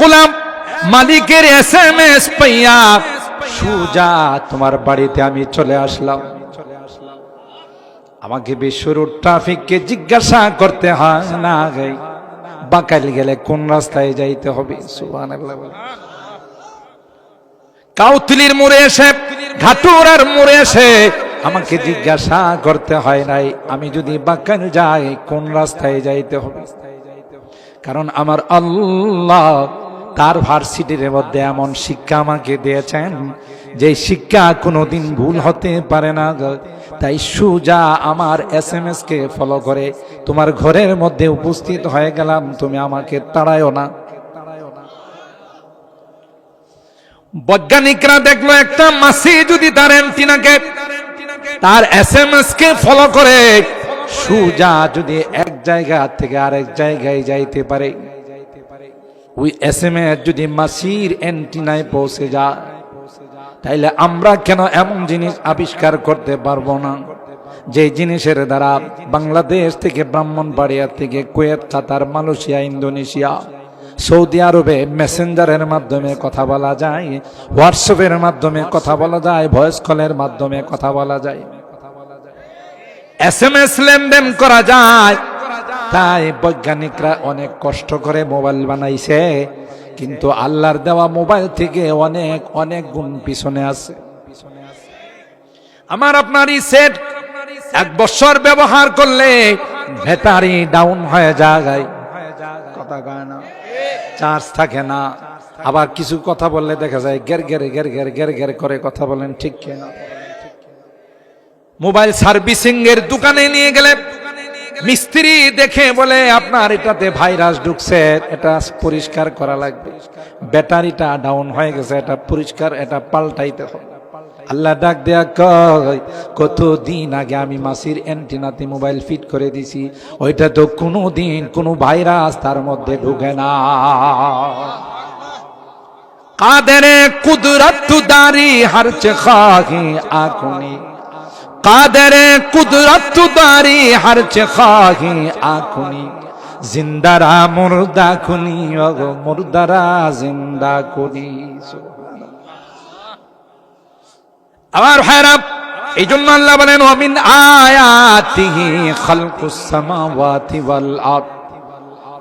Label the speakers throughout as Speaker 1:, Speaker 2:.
Speaker 1: গোলাম, মালিকের S M S পাইয়া সুজা তোমার বাড়িতে আমি চলে আসলাম। আমাকে বিশ্বরুর ট্রাফিককে জিজ্ঞাসা করতে হয়, না বাঁকাল গেলে কোন রাস্তায় যাইতে হবে। কাউতুলির মোড়ে এসে, ঘাটুরার মোড়ে এসে আমাকে জিজ্ঞাসা করতে হয় নাই, আমি যদি বাঁকাল যাই, কোন রাস্তায় যাইতে হবে? কারণ আমার আল্লাহ তার ভার্সিটির মধ্যে এমন শিক্ষা আমাকে দিয়েছেন যে শিক্ষা কোনোদিন ভুল হতে পারে না। তাই সুজা আমার এস এম এস কে ফলো করে তোমার ঘরের মধ্যে উপস্থিত হয়ে গেলাম, তুমি আমাকে তাড়ায়ও না বৈজ্ঞানিকরা দেখল একটা মাসি যদি তার অ্যান্টিনাকে তার এস এম এস কে ফলো করে সুজা যদি এক জায়গা থেকে আরেক জায়গায় যাইতে পারে ওই এস এম এস যদি মাসির অ্যান্টিনায় পৌঁছে যায়, তাইলে আমরা কেন এমন জিনিস আবিষ্কার করতে পারব না? যে জিনিসের দ্বারা বাংলাদেশ থেকে ব্রাহ্মণবাড়িয়া থেকে Kuwait, Qatar, Malaysia, Indonesia, Saudi আরবে মেসেঞ্জারের মাধ্যমে কথা বলা যায়, হোয়াটসঅ্যাপের মাধ্যমে কথা বলা যায়, ভয়েস কলের মাধ্যমে কথা বলা যায়। এস এম এস লেনদেন করা যায়। তাই বৈজ্ঞানিকরা অনেক কষ্ট করে মোবাইল বানাইছে, কিন্তু আল্লাহর দেওয়া মোবাইল থেকে অনেক অনেক গুণ পিছনে আছে। আমার আপনার এই সেট এক বছর ব্যবহার করলে ব্যাটারি ডাউন হয়ে যায়। কথা কয় না, চার্জ থাকে না। আবার কিছু কথা বললে দেখা যায় গের গেরে, গের গের গের গের করে কথা বলেন ঠিক কিনা? মোবাইল সার্ভিসিং এর দোকানে নিয়ে গেলে মিস্ত্রি দেখে বলে, আপনার এটাতে ভাইরাস ঢুকছে, এটা পরিষ্কার করা লাগবে। ব্যাটারিটা ডাউন হয়ে গেছে, এটা পরিষ্কার, এটা পাল্টাইতে হবে। আল্লাহ ডাক দেয়া কয় কত দিন আগে আমি মাসির অ্যান্টিনাতে মোবাইল ফিট করে দিছি, ওইটা তো কোনো দিন কোনো ভাইরাস তার মধ্যে ঢুকে না। কাদেরে কুদরত দারি হরচ খাহি আকুনি কাদেরে কুদরত দারি হরচ খাহি আকুনি জিন্দারা মুর্দা খুনি অগো মুর্দারা জিন্দা করি আমার ভাইরা এই জন্য আল্লাহ বলেন অমিন আয়াতিহি খালকুস সামাওয়াতি ওয়াল আরদ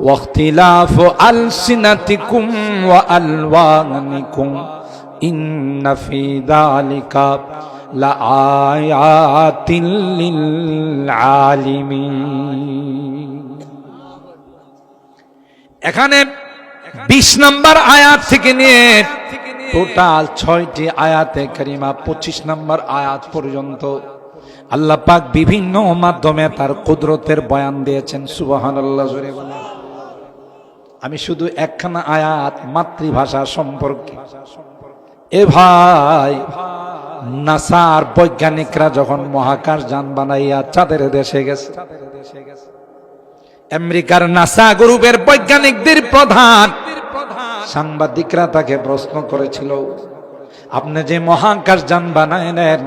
Speaker 1: واختلاف ألسنتكم وألوانكم إن في ذلك لآيات للعالمين এখানে বিশ নম্বর আয়াত থেকে নিয়ে টোটাল ছয়টি আয়াতে করিমা পঁচিশ নম্বর আয়াত পর্যন্ত আল্লাহ পাক বিভিন্ন মাধ্যমে তার কুদরতের বয়ান দিয়েছেন সুবাহান আল্লাহ জোরে বলেন। আমি শুধু একখানা আয়াত মাতৃভাষা সম্পর্কে এ ভাই নাসার বৈজ্ঞানিকরা যখন মহাকাশ যান বানাইয়া চাঁদের দেশে গেছে। আমেরিকার নাসা গ্রুপের বৈজ্ঞানিকদের প্রধান সাংবাদিকরা তাকে প্রশ্ন করেছিল, আপনি যে মহাকাশ যান বানায় নেন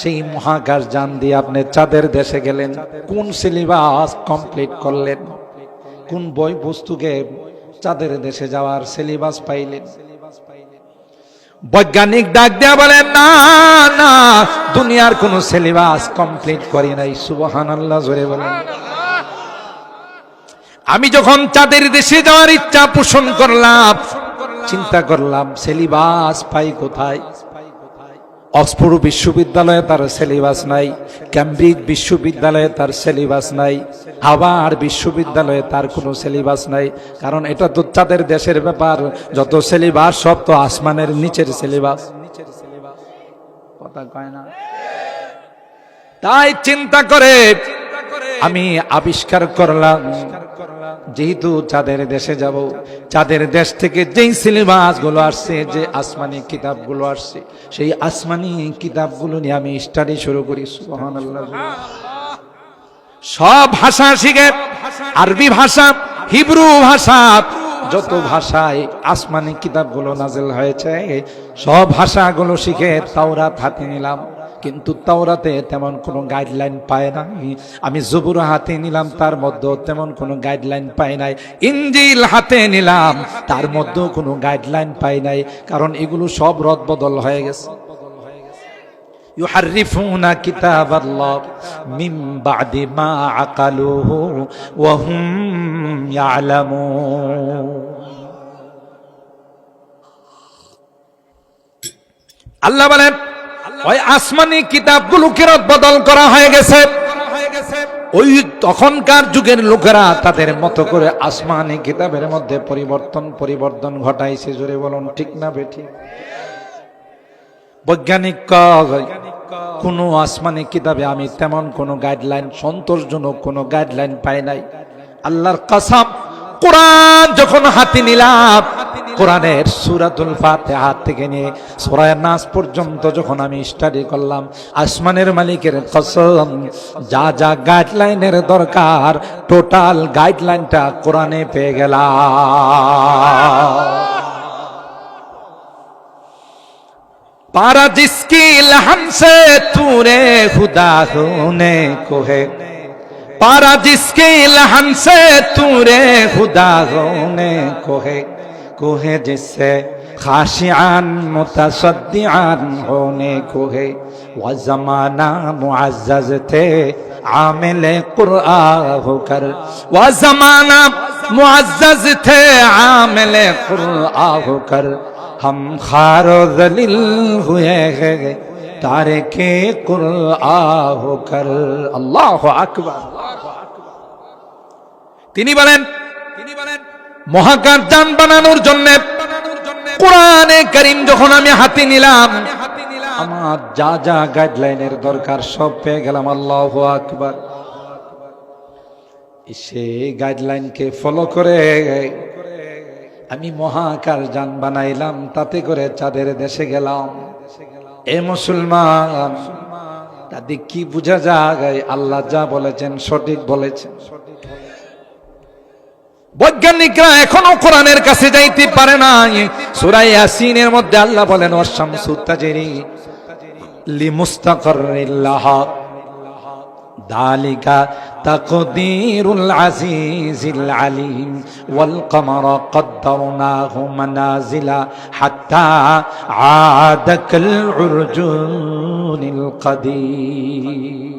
Speaker 1: সেই মহাকাশ যান দিয়ে আপনি চাঁদের দেশে গেলেন, কোন সিলেবাস কমপ্লিট করলেন? কোন বই পুস্তকে চাঁদের দেশে যাওয়ার সিলেবাস পাইলেন? বৈজ্ঞানিক ডাক দেয়া বলেন, না না, দুনিয়ার কোন সিলেবাস কমপ্লিট করি নাই। সুবহান আল্লাহ জোরে বলেন। আমি যখন চাঁদের দেশে যাওয়ার ইচ্ছা পোষণ করলাম, চিন্তা করলাম সিলেবাস পাই কোথায়? অক্সফোর্ড বিশ্ববিদ্যালয়ে তার সিলেবাস নাই ক্যামব্রিজ বিশ্ববিদ্যালয়ে তার সিলেবাস নাই হাওয়ার বিশ্ববিদ্যালয়ে তার কোনো সিলেবাস নাই। কারণ এটা তো চাঁদের দেশের ব্যাপার, যত সিলেবাস সব তো আসমানের নিচের সিলেবাস। কথা কয় না? তাই চিন্তা করে আমি আবিষ্কার করলাম। যেহেতু চাঁদের দেশে যাব, চাঁদের দেশ থেকে যেই সিলেবাসগুলো আসছে, যে আসমানি কিতাবগুলো আসছে, সেই আসমানি নিয়ে আমি স্টাডি শুরু করি সব ভাষা শিখে, আরবি ভাষা, হিব্রু ভাষা, যত ভাষায় আসমানি কিতাবগুলো নাজেল হয়েছে, সব ভাষাগুলো শিখে তাওরাত হাতে নিলাম। কিন্তু তাওরাতে তেমন কোনো গাইডলাইন পায় না আমি জবুর হাতে নিলাম তার মধ্যেও তেমন কোনো গাইডলাইন পাই নাই ইঞ্জিল হাতে নিলাম তার মধ্যেও কোনো গাইডলাইন পাই নাই কারণ এগুলো সব রদবদল হয়ে গেছে يحرفون كتاب الله من بعد ما عقلوه وهم يعلمون আল্লাহ বলেন ওই আসমানি কিতাবগুলোকে বদল করা হয়ে গেছে। ওই তখনকার যুগের লোকেরা তাদের মতো করে আসমানি কিতাবের মধ্যে পরিবর্তন পরিবর্তন ঘটাইছে। জোরে বলুন ঠিক না বেঠি? বৈজ্ঞানিক কোনো আসমানি কিতাবে আমি তেমন কোনো গাইডলাইন সন্তোষজনক কোনো গাইডলাইন পাই নাই। আল্লাহর কাসাম কোরআন যখন হাতি নিলাম কোরআনের সুরাতুল ফাতিহা থেকে নিয়ে সূরা নাস পর্যন্ত যখন আমি স্টাডি করলাম আসমানের মালিকের কসম যা যা গাইডলাইনের দরকার টোটাল গাইডলাইনটা কোরআনে পেয়ে গেলাম पारा जिसकी लहन से तूने खुदा होने को है पारा जिसकी लहन से तूने खुदा होने को है को है जिससे खाशियान मुतसद्दियान होने को है वह जमाना मुआज्जज थे आमिल कुरआ होकर वह जमाना मुआज्जज थे आमिल कुरआ होकर हम खारो दलिल हुए हैं तारे के कुरआ होकर আল্লাহ আকবার তিনি বলেন তিনি বলেন মহাকাশ যান বানানোর জন্য কোরআনে করিম যখন আমি হাতে নিলাম, আমার যা যা গাইডলাইনের দরকার সব পেয়ে গেলাম, আল্লাহ আকবার। সেই গাইডলাইনকে ফলো করে আমি মহাকার যান বানাইলাম, তাতে করে চাঁদের দেশে গেলাম। এ মুসলমান, তাতে কি বোঝা যায়? আল্লাহ যা বলেছেন সঠিক বলেছেন। বৈজ্ঞানিকরা এখনও কোরআনের কাছে যাইতে পারে নাই। সূরা ইয়াসিনের মধ্যে আল্লাহ বলেন অসম ওয়াশামসু লি লিমুস্তাকরিল্লাহা। দালিকা তাকদিরুল আজিজিল আলিম। ওয়াল কমার কদ্দারনাহু মানাজিলা হাত্তা আদাকাল উরজুনিল কদীম